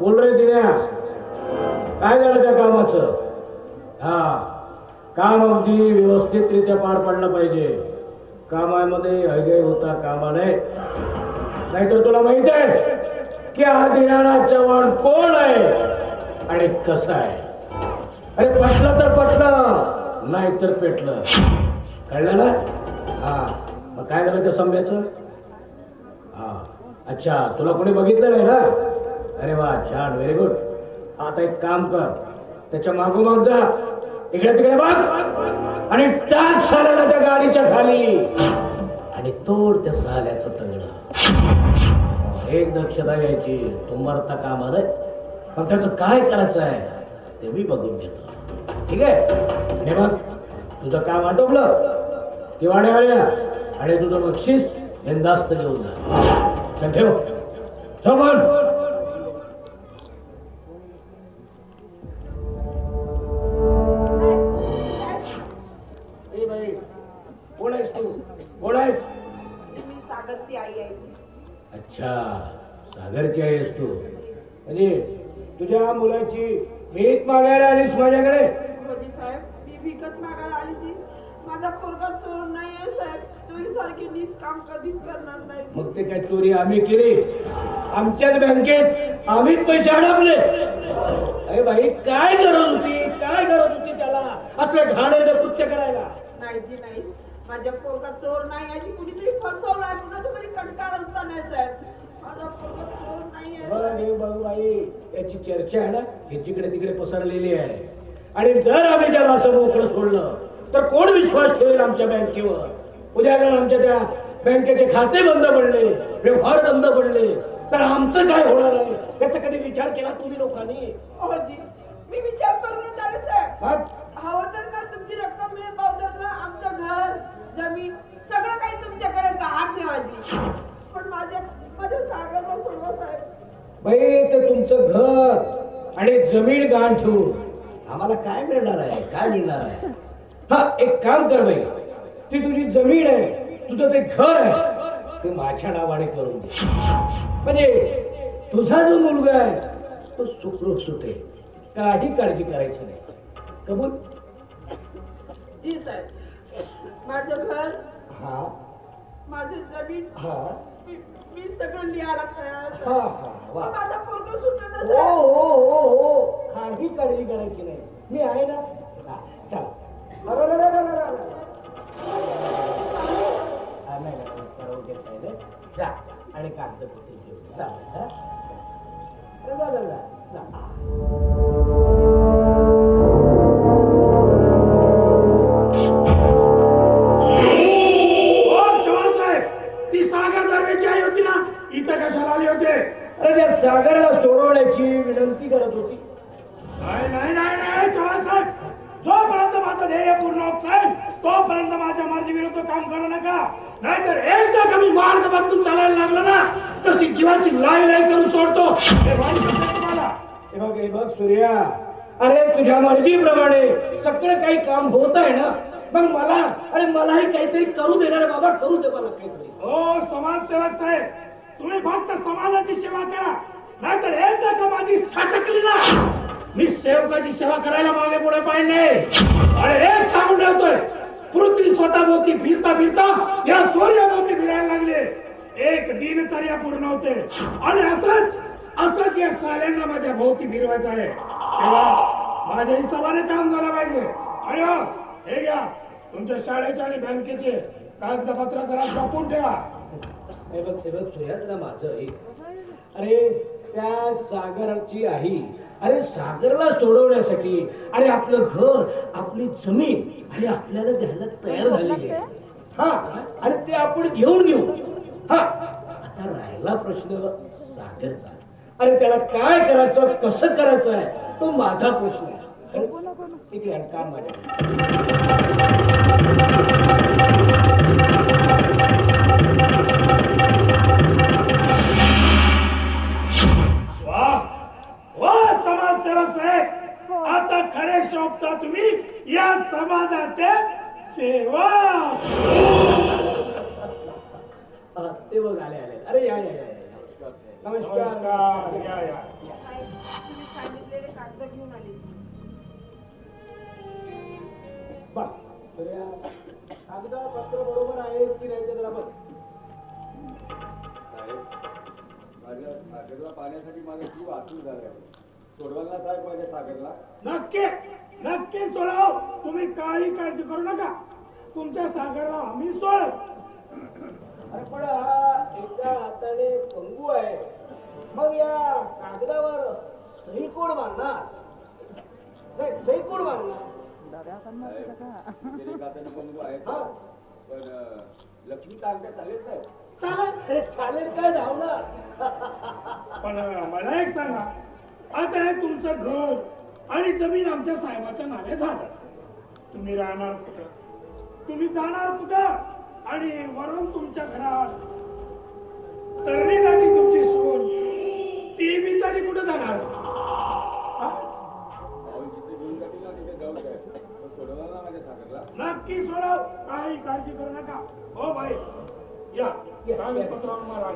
बोल रे दिण्या काय झालं त्या कामाचं? हा काम अगदी व्यवस्थितरित्या पार पडलं पाहिजे. कामामध्ये हयगय होता कामा नये नाहीतर तुला माहीत आहे की हा दिनानाथ चव्हाण कोण आहे आणि कसा आहे? अरे पटलं तर पटलं नाही तर पेटलं. कळलं ना? हा मग काय झालं त्या संभ्याचं? हा अच्छा तुला कोणी बघितलं नाही ना? अरे वा छान व्हेरी गुड आता एक काम कर. त्याच्या मागोमाग जा. इकडे तिकडे बघ. आणि टाक साल्याला त्या गाडीच्या खाली. आणि तोड त्या साल्याचं तगड. एक दक्षता घ्यायची. तो मरता आलंय नाही पण त्याचं काय करायचं आहे ते मी बघून घेतो. ठीक आहे? आणि मग तुझं काम आटोपलं. किंवा आल्या. आणि तुझं बक्षीस बिंदास्त घेऊन जा. चल ठेव. ठेव पण अच्छा सागरची आहेस तू. म्हणजे तुझ्या मुलाची भीक मागायला आलीस माझ्याकडे? साहेब मी भीकच मागायला आली जी माझा पोरगा चोर नाही आहे साहेब. चोरी सारखी काम कधीच करणार नाही. मग ते काय चोरी आम्ही केली? आमच्याच बँकेत आम्हीच पैसे अडवले अरे भाई काय गरज होती? काय गरज होती त्याला? असलं घाणेरडं कृत्य करायला? नाही जी नाही. माझा पोरगा चोर नाही आहे जी कुणीतरी फसवलाय कुणाचा तरी कंटाळ असता नाही साहेब. माझा पोरगा चोर नाही आहे. बरं बघू बाई याची चर्चा आहे ना? हे जिकडे तिकडे पसरलेली आहे. आणि जर आम्ही त्याला असं मोकळं सोडलं तर कोण विश्वास ठेवेल आमच्या बँकेवर? उद्या जर आमच्या त्या बँकेचे खाते बंद पडले व्यवहार बंद पडले तर आमचं काय होणार आहे? याचा कधी विचार केला तुम्ही लोकांनी? हो जी मी विचार करूनच आले साहेब हा? हवं तर ना तुमची रक्कम मिळेल पावतर ना आमचं घर जमीन सगळं काही तुमच्याकडे गहाण ठेवायची पण माझ्या माझ्या सागरला सोडवा साहेब बाई तुमचं घर आणि जमीन गहाण ठेवून. आम्हाला काय मिळणार आहे? काय मिळणार आहे? हा एक काम कर बाई. ती तुझी जमीन आहे. तुझं ते घर आहे. ते माझ्या नावाने करून दे. म्हणजे तुझा जो मुलगा आहे तो सुखरूप सुटेल काही काळजी करायची नाही. कबूल? जी साहेब. माझं घर हा. माझी जमीन हा. मी सगळं लिहायला हा. हा वा माझा पोरगा सुटत हो हो हो काही काळजी करायची नाही मी आहे ना हा, चला अरे, अरे, अरे, अरे, अरे, अरे. हा, नाही, नाही, नाही, करू देत नाही रे. जा आणि कागदपत्र घेऊन जा हा? अरे, जा, जा, जा, जा. ध्येय पूर्ण होत नाही तोपर्यंत माझ्या मर्जी विरुद्ध काम करू नका. नाहीतर एकदा कमी मार्ग बदलून चालायला लागलं ना तशी जीवाची लाई लाई करून सोडतो. हे हे बघ हे बघ सूर्या. अरे तुझ्या मर्जीप्रमाणे सगळं काही काम होत आहे ना? मग मला अरे मलाही काहीतरी करू देणार बाबा करू दे मला काहीतरी. ओ समाजसेवक साहेब. तुम्ही फक्त समाजाची सेवा करा. नाहीतर एकदा का माझी साटकली ना मी सेवकाची सेवा करायला मागे पुढे पाहिजे आणि एक सांगून ठेवतोय. पृथ्वी स्वतः भोवती फिरता फिरता या सूर्याभोवती फिरायला लागले. एक दिनचर्या पूर्ण होते. आणि असंच असंच या साल्यांना माझ्या भोवती फिरवायचं आहे. तेव्हा माझ्या हिशोबाने काम झालं पाहिजे. आणि हो, हे घ्या. तुमच्या शाळेचे आणि बँकेचे कागदपत्र जरा जपून ठेवा. हे बघ हे बघ सूर्या तुला माझं. अरे त्या सागरची आई अरे सागरला सोडवण्यासाठी अरे आपलं घर आपली जमीन अरे आपल्याला द्यायला तयार झालेली आहे. हा आणि ते आपण घेऊन घेऊ. हा. आता राहिला प्रश्न सागरचा. अरे त्याला काय करायचं कसं करायचं आहे तो माझा प्रश्न आहे. इकडे कान माझ्या शोभता तुम्ही या समाजाचे सेवक. हा, ते बघ आले आले. अरे या या नमस्कार. नमस्कार. या या. तुम्ही सांगितलेले कागद घेऊन आले बघ तर या कागदपत्र बरोबर आहेत की नाही ते जरा बघ. साहेब माझ्या सागरला पाण्यासाठी माझं जीव आतून झालं आहे. सोडवाल ना साहेब माझ्या सागरला. नक्की नक्की सोडव. तुम्ही काही काळजी करू नका. तुमच्या सागरला आम्ही सोड. अरे पण हा एका हाताने पंगू आहे. मग या कागदावर सही कोण मारणार. नाही सही कोण मारणार. साहेब गेले खात्याने पंगू आहेत? हा. पण अं, लक्ष्मी चालेल साहेब. चालेल अरे चालेल काय धावणार? पण मला एक सांगा. आता हे तुमचं घर आणि जमीन आमच्या साहेबाच्या नावे झालं. तुम्ही राहणार कुठं? तुम्ही जाणार कुठं? आणि वरून तुमच्या घरात तरणी टाकी तुमची सून ती बिचारी कुठं जाणार? हा? नक्की सोडव. काही काळजी करू नका. हो भाई या. कागदपत्रावर मला.